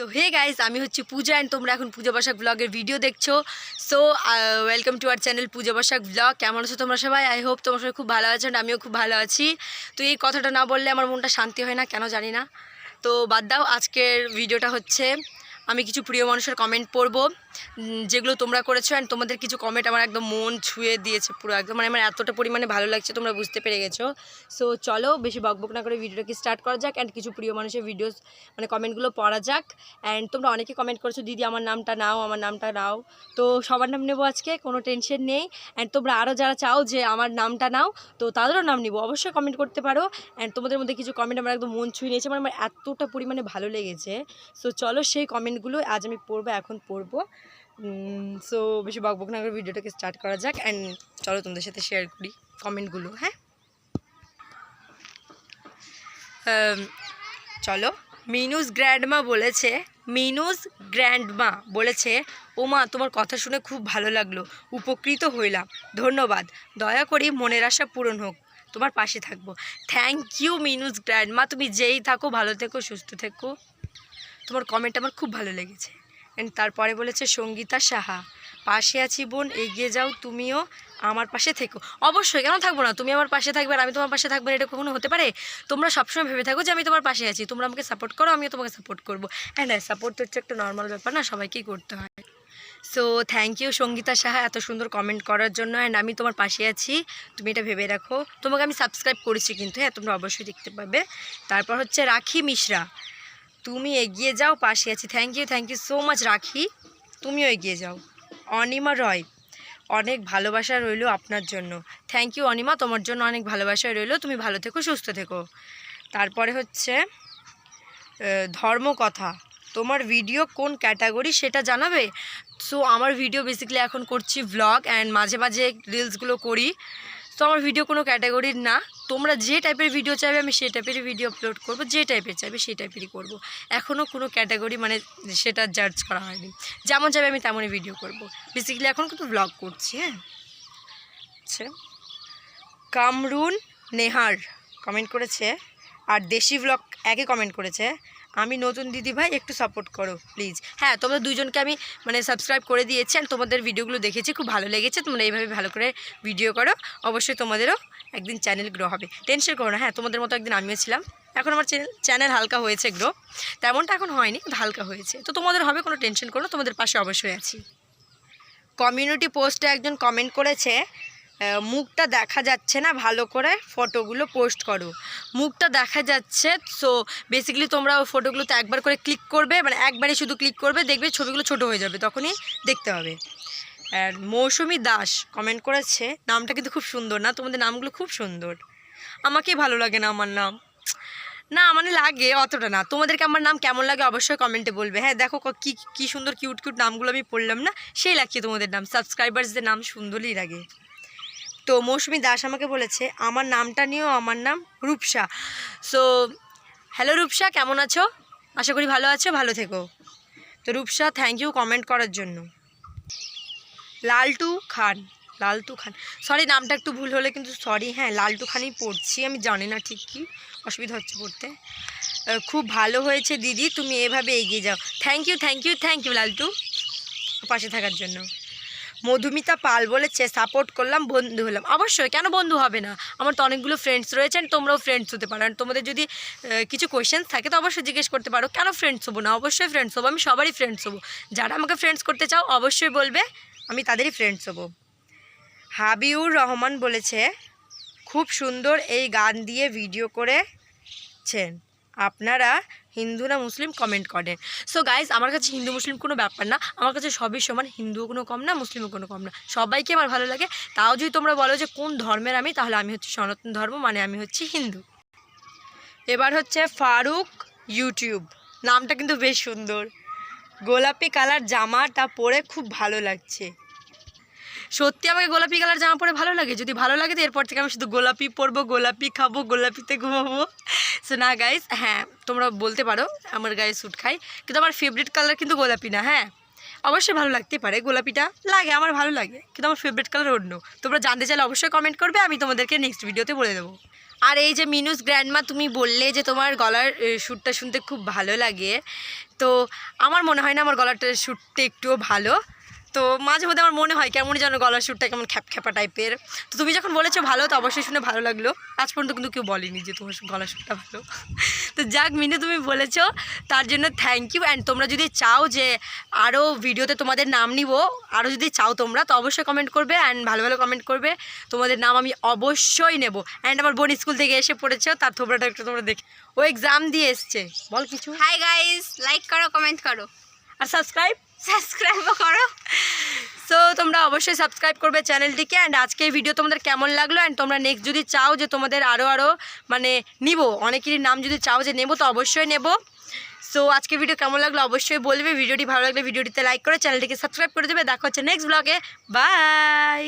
So hey guys আমি হচ্ছে পূজা and তোমরা এখন পূজা বসাক ব্লগের ভিডিও দেখছ। So welcome to our channel Puja Basak blog কেমন আছো তোমরা সবাই? আই হোপ তোমার সবাই খুব ভালো আছো অ্যান্ড আমিও খুব ভালো আছি। তো এই কথাটা না বললে আমার মনটা শান্তি হয় না, কেন জানি না। তো বাদ দাও, আজকের ভিডিওটা হচ্ছে, আমি কিছু প্রিয় মানুষের কমেন্ট পড়ব। যেগুলো তোমরা করেছ অ্যান্ড তোমাদের কিছু কমেন্ট আমার একদম মন ছুঁয়ে দিয়েছে পুরো একদম। মানে আমার এতটা পরিমাণে ভালো লাগছে, তোমরা বুঝতে পেরে গেছো। সো চলো বেশি বকবক না করে ভিডিওটাকে স্টার্ট করা যাক অ্যান্ড কিছু প্রিয় মানুষের ভিডিওস মানে কমেন্টগুলো পড়া যাক। অ্যান্ড তোমরা অনেকে কমেন্ট করেছ, দিদি, আমার নামটা নাও, আমার নামটা নাও। তো সবার নাম নেব আজকে, কোনো টেনশন নেই। অ্যান্ড তোমরা আরও যারা চাও যে আমার নামটা নাও, তো তাদেরও নাম নিবো। অবশ্যই কমেন্ট করতে পারো। অ্যান্ড তোমাদের মধ্যে কিছু কমেন্ট আমার একদম মন ছুঁয়ে নিয়েছে মানে আমার এতটা পরিমাণে ভালো লেগেছে। সো চলো সেই কমেন্টগুলো আজ আমি পড়ব, এখন পড়ব। সো বেশি বকবক না করে ভিডিওটাকে স্টার্ট করা যাক অ্যান্ড চলো তোমাদের সাথে শেয়ার করি কমেন্টগুলো হ্যাঁ? আম, চলো মিনুস গ্র্যান্ডমা বলেছে মিনুস গ্র্যান্ডমা বলেছে ওমা তোমার কথা শুনে খুব ভালো লাগল উপকৃত হইলাম ধন্যবাদ দয়া করি মনের আশা পূরণ হোক তোমার পাশে থাকব থ্যাংক ইউ মিনুস গ্র্যান্ডমা তুমি যেই থাকো ভালো থেকো সুস্থ থেকো তোমার কমেন্ট আমার খুব ভালো লেগেছে। অ্যান্ড তারপরে বলেছে, সঙ্গীতা সাহা, পাশে আছি বোন, এগিয়ে যাও, তুমিও আমার পাশে থেকো। অবশ্যই, কেন থাকব না? তুমি আমার পাশে থাকবে আর আমি তোমার পাশে থাকব এটা কখনো হতে পারে? তোমরা সবসময় ভেবে থাকো যে আমি তোমার পাশে আছি, তোমরা আমাকে সাপোর্ট করো, আমিও তোমাকে সাপোর্ট করব। অ্যান্ড হ্যাঁ সাপোর্ট তো হচ্ছে একটা নর্মাল ব্যাপার না, সবাইকেই করতে হয়। So thank you Sangeeta Saha, এত সুন্দর কমেন্ট করার জন্য। অ্যান্ড আমি তোমার পাশে আছি, তুমি এটা ভেবে রাখো। তোমাকে আমি সাবস্ক্রাইব করেছি কিন্তু হ্যাঁ তোমরা অবশ্যই দেখতে পাবে। তারপর হচ্ছে রাখি মিশ্রা তুমি এগিয়ে যাও, পাশে আছি। Thank you thank you so much Rakhi. তুমিও এগিয়ে যাও। অনিমা রয়, অনেক ভালোবাসা রইল আপনার জন্য। থ্যাংক ইউ অনিমা, তোমার জন্য অনেক ভালোবাসা রইল। তুমি ভালো থেকো, সুস্থ থেকো। তারপরে হচ্ছে ধর্মকথা তোমার ভিডিও কোন ক্যাটাগরি সেটা জানাবে? সো আমার ভিডিও বেসিক্যালি এখন করছি ভ্লগ অ্যান্ড মাঝে মাঝে রিলসগুলো করি। তো আমার ভিডিও কোনো ক্যাটাগরির না। তোমরা যে টাইপের ভিডিও চাইবে, আমি সেই টাইপেরই ভিডিও আপলোড করব। যে টাইপের চাইবে, সেই টাইপেরই করব। এখনও কোনো ক্যাটাগরি মানে সেটা জাজ করা হয়নি। যেমন চাইবে, আমি তেমনই ভিডিও করব। বেসিক্যালি এখন কিন্তু ব্লগ করছি হ্যাঁ? আচ্ছা। কামরুন নেহার কমেন্ট করেছে। আর দেশি ব্লগ একই কমেন্ট করেছে। আমি নতুন দিদি ভাই, একটু সাপোর্ট করো প্লিজ হ্যাঁ তোমরা দুজনকে আমি মানে সাবস্ক্রাইব করে দিয়েছি আর তোমাদের ভিডিওগুলো দেখেছি, খুব ভালো লেগেছে, তোমরা এইভাবে ভালো করে ভিডিও করো। অবশ্যই তোমাদেরও একদিন চ্যানেল গ্রো হবে। টেনশন করো না হ্যাঁ তোমাদের মতো একদিন আমিও ছিলাম। এখন আমার চ্যানেল হালকা হয়েছে গ্রো তেমনটা এখন হয়নি হালকা হয়েছে। তো তোমাদের হবে কোনো টেনশন করো তোমাদের পাশে অবশ্যই আছি। কমিউনিটি পোস্টে একজন কমেন্ট করেছে মুখটা দেখা যাচ্ছে না, ভালো করে ফটোগুলো পোস্ট করো। মুখটা দেখা যাচ্ছে সো বেসিক্যালি তোমরা ওই ফটোগুলোতে একবার করে ক্লিক করবে মানে একবারই শুধু ক্লিক করবে, দেখবে ছবিগুলো ছোট হয়ে যাবে, তখনই দেখতে হবে। আর মৌসুমি দাস কমেন্ট করেছে, নামটা কিন্তু খুব সুন্দর না, তোমাদের নামগুলো খুব সুন্দর। আমাকেই ভালো লাগে না আমার নাম। না মানে লাগে, অতটা না। তোমাদেরকে আমার নাম কেমন লাগে অবশ্যই কমেন্টে বলবে। হ্যাঁ দেখো ক- কি সুন্দর কিউট কিউট নামগুলো আমি পড়লাম না, সেই লাগছে তোমাদের নাম। সাবস্ক্রাইবার্সদের নাম সুন্দরই লাগে। তো মৌসুমি দাস আমাকে বলেছে, আমার নামটা নিয়েও আমার নাম রূপসা। সো হ্যালো রূপসা, কেমন আছো? আশা করি ভালো আছো, ভালো থেকো। তো রূপসা থ্যাংক ইউ কমেন্ট করার জন্য। লালটু খান লালটু খান। সরি নামটা একটু ভুল হলে কিন্তু সরি হ্যাঁ লালটু খানই পড়ছি, আমি জানি না ঠিক কি, অসুবিধা হচ্ছে পড়তে। খুব ভালো হয়েছে দিদি, তুমি এভাবে এগিয়ে যাও। Thank you thank you thank you Laltu, পাশে থাকার জন্য। মধুমিতা পাল বলেছে সাপোর্ট করলাম, বন্ধু হলাম। অবশ্যই, কেন বন্ধু হবে না? আমার তো অনেকগুলো ফ্রেন্ডস রয়েছেন তোমরাও ফ্রেন্ডস হতে পারো। তোমাদের যদি কিছু কোয়েশ্চেন্স থাকে তো অবশ্যই জিজ্ঞেস করতে পারো, কেন ফ্রেন্ডস হব না? অবশ্যই ফ্রেন্ডস হব, আমি সবারই ফ্রেন্ডস হব। যারা আমাকে ফ্রেন্ডস করতে চাও, অবশ্যই বলবে, আমি তাদেরই ফ্রেন্ডস হব। হাবিউর রহমান বলেছে, খুব সুন্দর এই গান দিয়ে ভিডিও করেছেন। আপনারা হিন্দু না মুসলিম কমেন্ট করেন সো গাইজ আমার কাছে হিন্দু মুসলিম কোনো ব্যাপার না। আমার কাছে সবই সমান, হিন্দুও কোনো কম না, মুসলিমও কোনো কম না। সবাইকে আমার ভালো লাগে। তাও যদি তোমরা বলো যে কোন ধর্মের আমি, তাহলে আমি হচ্ছে সনাতন ধর্ম মানে আমি হচ্ছি হিন্দু। এবার হচ্ছে ফারুক ইউটিউব। নামটা কিন্তু বেশ সুন্দর। গোলাপি কালার জামাটা পরে খুব ভালো লাগছে। সত্যি আমাকে গোলাপি কালার জামা পরে ভালো লাগে? যদি ভালো লাগে তো এরপর থেকে আমি শুধু গোলাপি পরবো, গোলাপি খাব, গোলাপিতে ঘুমাবো। সো না গাইস হ্যাঁ তোমরা বলতে পারো, আমার গায়ে স্যুট খাই কিন্তু আমার ফেভারিট কালার কিন্তু গোলাপি না হ্যাঁ? অবশ্যই ভালো লাগতে পারে গোলাপিটা, লাগে, আমার ভালো লাগে, কিন্তু আমার ফেভারিট কালার অন্য। তোমরা জানতে চাইলে অবশ্যই কমেন্ট করবে, আমি তোমাদেরকে নেক্সট ভিডিওতে বলে দেবো। আর এই যে মিনুস গ্র্যান্ডমা তুমি বললে যে তোমার গলার সুরটা শুনতে খুব ভালো লাগে। তো আমার মনে হয় না আমার গলাটার সুরটা একটুও ভালো। তো মাঝে মধ্যে আমার মনে হয় কেমন যেন গলার সুরটা কেমন খ্যাপখ্যাপা টাইপের। তো তুমি যখন বলেছ ভালো, তো অবশ্যই শুনে ভালো লাগল। আজ পর্যন্ত কিন্তু কেউ বলেনি যে তোমার গলার সুরটা ভালো। তো যাক, মিনু, তুমি বলেছ, তার জন্য থ্যাংক ইউ অ্যান্ড তোমরা যদি চাও যে আরও ভিডিওতে তোমাদের নাম নিব আরও যদি চাও তোমরা, তো অবশ্যই কমেন্ট করবে অ্যান্ড ভালো ভালো কমেন্ট করবে। তোমাদের নাম আমি অবশ্যই নেব। অ্যান্ড আমার বোন স্কুল থেকে এসে পড়েছো, তার থোবরাটা একটু তোমরা দেখে ও এক্সাম দিয়ে এসছে। বল কিছু। হাই গাইস লাইক করো কমেন্ট করো। আর সাবস্ক্রাইব সাবস্ক্রাইবও করো। সো তোমরা অবশ্যই সাবস্ক্রাইব করবে চ্যানেলটিকে অ্যান্ড আজকে এই ভিডিও তোমাদের কেমন লাগল অ্যান্ড তোমরা নেক্সট যদি চাও যে তোমাদের আরও আরও মানে নিব, অনেকেরই নাম যদি চাও যে নেব, তো অবশ্যই নেব। সো আজকে ভিডিও কেমন লাগল অবশ্যই বলবে। ভিডিওটি ভালো লাগলে ভিডিওটিতে লাইক করে চ্যানেলটিকে সাবস্ক্রাইব করে দেবে। দেখা হচ্ছে নেক্সট ব্লগে বাই